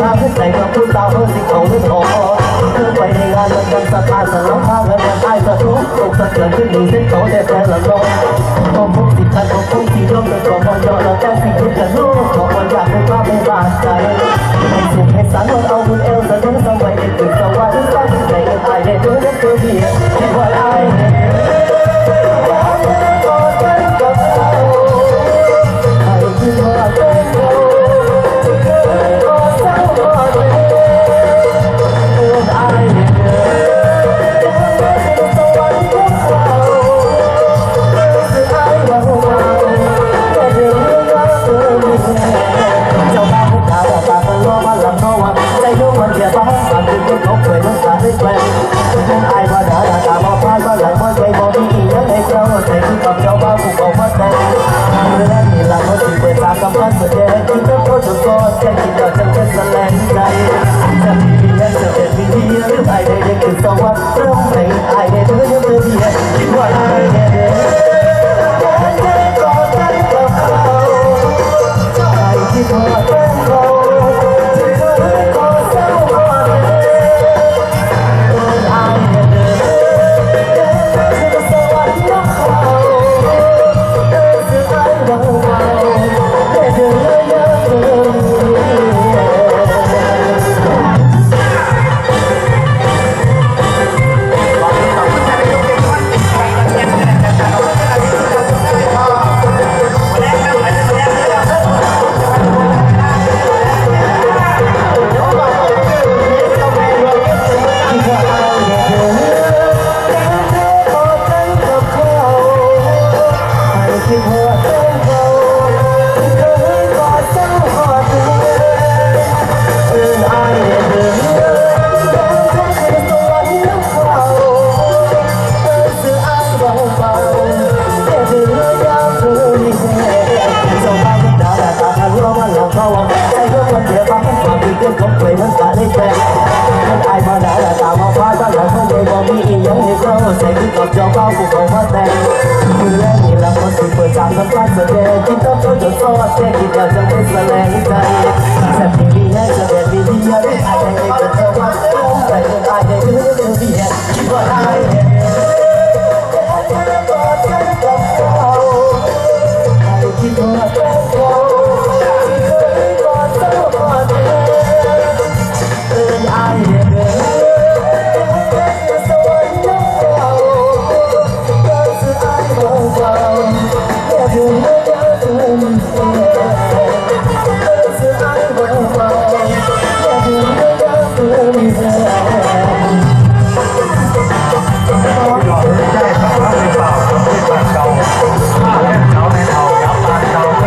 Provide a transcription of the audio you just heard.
กาให้ใส่กับผู้สาวเพื่อสิ่งของเรื่องของเอไปในงานมันกันสตาร์สลับภาพและแบบไอ้สะทุกตกสะเกิดขึ้นหนึ่งเส้นโตแต่แฟนหลังลงผมพบติบคันผมพบที่ย่มเป็นกองพอยอด กำลังแสดงที่เธอโพสต์ก็แค่คิดว่าจะเป็นแสลงใจจะมีเพียงจะเป็นวิธีหรือไอ้ได้ยังคือสวัสดิ์ จอเป้าผู้เขาว่าแต่มือแรกนี่ละคนสุดเปิดจากน้ำตาแสดงที่ต้องจน